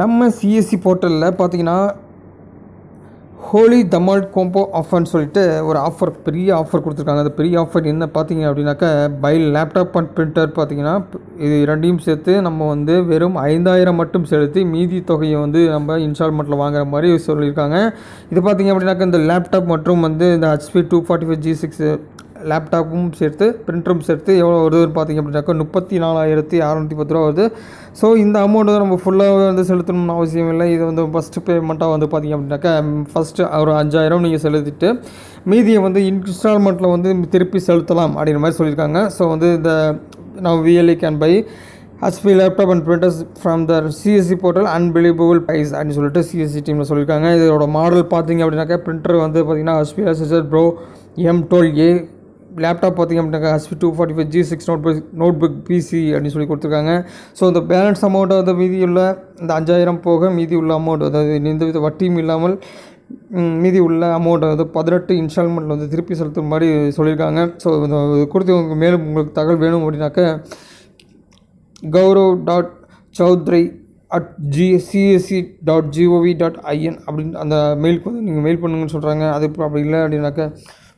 நம்ம சிஎஸ்சி போர்ட்டலில் பார்த்தீங்கன்னா ஹோலி தமால் கோம்போ ஆஃபர்னு சொல்லிட்டு ஒரு ஆஃபர் பெரிய ஆஃபர் கொடுத்துருக்காங்க. அந்த பெரிய ஆஃபர் என்ன பார்த்தீங்க அப்படின்னாக்கா பை லேப்டாப் அண்ட் பிரிண்டர் பார்த்தீங்கன்னா இது ரெண்டையும் சேர்த்து நம்ம வந்து வெறும் ஐந்தாயிரம் மட்டும் செலுத்தி மீதி தொகையை வந்து நம்ம இன்ஸ்டால்மெண்ட்டில் வாங்குற மாதிரி சொல்லியிருக்காங்க. இது பார்த்தீங்க அப்படின்னாக்கா இந்த லேப்டாப் மற்றும் வந்து இந்த HP two forty five G six லேப்டாப்பும் சேர்த்து பிரிண்டரும் சேர்த்து எவ்வளோ வருதுன்னு பார்த்தீங்க அப்படின்னாக்கா முப்பத்தி நாலாயிரத்தி அறநூற்றி பத்து ரூபா வருது. ஸோ இந்த அமௌண்ட்டு வந்து நம்ம ஃபுல்லாக வந்து செலுத்தணும்னு அவசியம் இல்லை. இது வந்து ஃபஸ்ட்டு பேமெண்ட்டாக வந்து பார்த்தீங்க அப்படின்னாக்கா ஃபஸ்ட்டு ஒரு அஞ்சாயிரம் நீங்கள் செலுத்திட்டு மீதியை வந்து இன்ஸ்டால்மெண்ட்டில் வந்து திருப்பி செலுத்தலாம் அப்படின்ற மாதிரி சொல்லியிருக்காங்க. ஸோ வந்து இந்த நான் VLE can buy HP laptop and printers from the CSC portal unbelievable price அப்படின்னு சொல்லிட்டு சிஎஸ்சி டீமில் சொல்லியிருக்காங்க. இதோட மாடல் பார்த்தீங்க அப்படின்னாக்கா பிரிண்டர் வந்து பார்த்தீங்கன்னா HP SSR pro M twelve A laptop பார்த்திங்க அப்படின்னாக்கா HP two forty five G six notebook notebook PC அப்படின்னு சொல்லி கொடுத்துருக்காங்க. ஸோ இந்த பேலன்ஸ் அமௌண்ட் வந்து மீதி உள்ள இந்த அஞ்சாயிரம் போக மீதி உள்ள அமௌண்ட் அதாவது எந்த வித வட்டியும் இல்லாமல் மீதி உள்ள அமௌண்ட்டை வந்து பதினெட்டு இன்ஸ்டால்மெண்ட்டில் வந்து திருப்பி செலுத்துற மாதிரி சொல்லியிருக்காங்க. ஸோ இந்த கொடுத்து உங்களுக்கு மேலும் உங்களுக்கு தகவல் வேணும் அப்படின்னாக்க Gaurav dot Chaudhary at G CSC dot GOV dot IN அப்படின்னு அந்த மெயிலுக்கு வந்து நீங்கள் மெயில் பண்ணுங்கன்னு சொல்கிறாங்க அது அப்படி இல்லை அப்படின்னாக்கா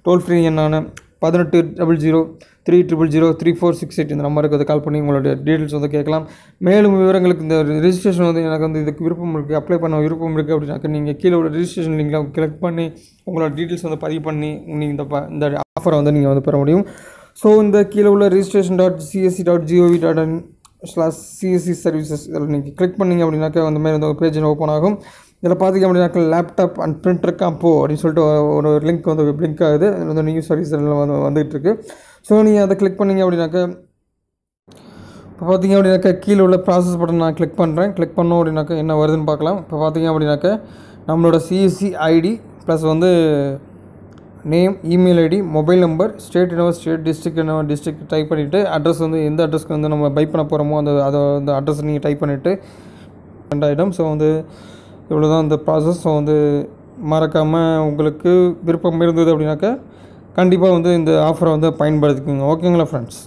டோல் ஃப்ரீ எண்ணான பதினெட்டு double zero three triple zero three four six eight இந்த நம்பருக்கு வந்து கால் பண்ணி உங்களுடைய டீட்டெயில்ஸ் வந்து கேட்கலாம். மேலும் விவரங்களுக்கு இந்த ரிஜிஸ்ட்ரேஷன் வந்து எனக்கு வந்து இதுக்கு விருப்பம் இருக்குது அப்ளை பண்ண விருப்பம் இருக்குது அப்படின்னாக்கா நீங்கள் கீழே உள்ள ரிஜிஸ்ட்ரேஷன் லிங்கில் கிளிக் பண்ணி உங்களோட டீட்டெயில்ஸ் வந்து பதிவு பண்ணி நீங்கள் இந்த ப இந்த ஆஃபரை வந்து நீங்கள் வந்து பெற முடியும். ஸோ இந்த கீழே உள்ள registration dot CSC dot GOV dot slash CSC services இதில் நீங்கள் கிளிக் பண்ணிங்க அப்படின்னாக்கா அந்த மாதிரி வந்து பேஜ் ஓப்பன் ஆகும். இதில் பார்த்தீங்க அப்படின்னாக்கா லேப்டாப் அண்ட் பிரிண்டர் காம்போ அப்படின்னு சொல்லிட்டு ஒரு லிங்க் வந்து லிங்க் ஆகுது. வந்து நியூ சர்வீஸ் வந்து வந்துகிட்டு இருக்கு. ஸோ நீங்கள் அதை கிளிக் பண்ணீங்க அப்படின்னாக்கா இப்போ பார்த்தீங்க அப்படின்னாக்கா கீழே உள்ள ப்ராசஸ் பட்டன் நான் கிளிக் பண்ணுறேன் கிளிக் பண்ணோம் அப்படின்னாக்கா என்ன வருதுன்னு பார்க்கலாம். இப்போ பார்த்தீங்க அப்படின்னாக்கா நம்மளோட சிஎஸ்சி ஐடி ப்ளஸ் வந்து name email ID mobile number state என்னவோ ஸ்டேட் டிஸ்ட்ரிக்ட் என்னவோ டிஸ்ட்ரிக்ட் டைப் பண்ணிவிட்டு அட்ரஸ் வந்து எந்த அட்ரஸ்க்கு வந்து நம்ம பை பண்ண போகிறோமோ அந்த அதை அந்த அட்ரஸ் நீங்கள் டைப் பண்ணிவிட்டு ரெண்டாயிடும் ஸோ வந்து இவ்வளோ தான் இந்த ப்ராசஸ் ஸோ வந்து மறக்காமல் உங்களுக்கு விருப்பம் இருந்தது அப்படின்னாக்கா கண்டிப்பாக வந்து இந்த ஆஃபரை வந்து பயன்படுத்திக்கோங்க. ஓகேங்களா ஃப்ரெண்ட்ஸ்